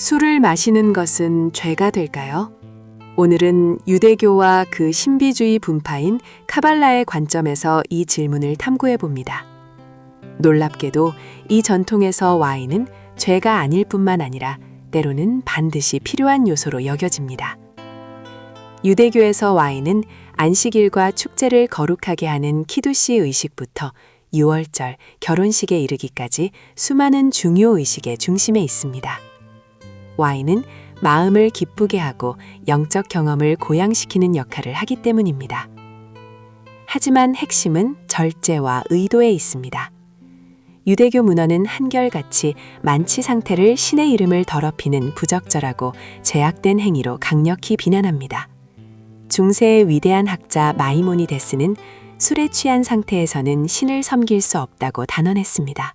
술을 마시는 것은 죄가 될까요? 오늘은 유대교와 그 신비주의 분파인 카발라의 관점에서 이 질문을 탐구해 봅니다. 놀랍게도 이 전통에서 와인은 죄가 아닐 뿐만 아니라 때로는 반드시 필요한 요소로 여겨집니다. 유대교에서 와인은 안식일과 축제를 거룩하게 하는 키두시 의식부터 유월절, 결혼식에 이르기까지 수많은 중요 의식의 중심에 있습니다. 와인은 마음을 기쁘게 하고 영적 경험을 고양시키는 역할을 하기 때문입니다. 하지만 핵심은 절제와 의도에 있습니다. 유대교 문헌은 한결같이 만취 상태를 신의 이름을 더럽히는 부적절하고 제약된 행위로 강력히 비난합니다. 중세의 위대한 학자 마이모니데스는 술에 취한 상태에서는 신을 섬길 수 없다고 단언했습니다.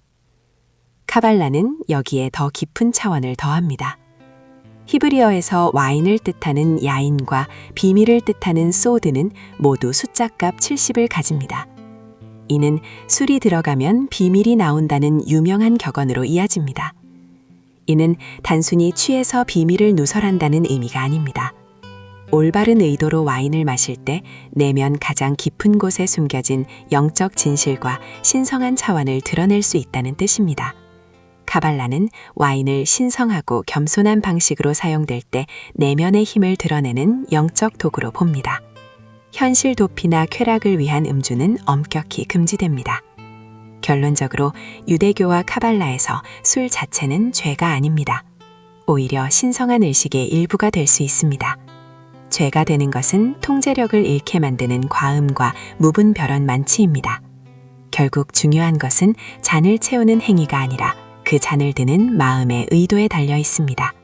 카발라는 여기에 더 깊은 차원을 더합니다. 히브리어에서 와인을 뜻하는 야인과 비밀을 뜻하는 소드는 모두 숫자값 70을 가집니다. 이는 술이 들어가면 비밀이 나온다는 유명한 격언으로 이어집니다. 이는 단순히 취해서 비밀을 누설한다는 의미가 아닙니다. 올바른 의도로 와인을 마실 때 내면 가장 깊은 곳에 숨겨진 영적 진실과 신성한 차원을 드러낼 수 있다는 뜻입니다. 카발라는 와인을 신성하고 겸손한 방식으로 사용될 때 내면의 힘을 드러내는 영적 도구로 봅니다. 현실 도피나 쾌락을 위한 음주는 엄격히 금지됩니다. 결론적으로 유대교와 카발라에서 술 자체는 죄가 아닙니다. 오히려 신성한 의식의 일부가 될 수 있습니다. 죄가 되는 것은 통제력을 잃게 만드는 과음과 무분별한 만취입니다. 결국 중요한 것은 잔을 채우는 행위가 아니라 그 잔을 드는 마음의 의도에 달려 있습니다.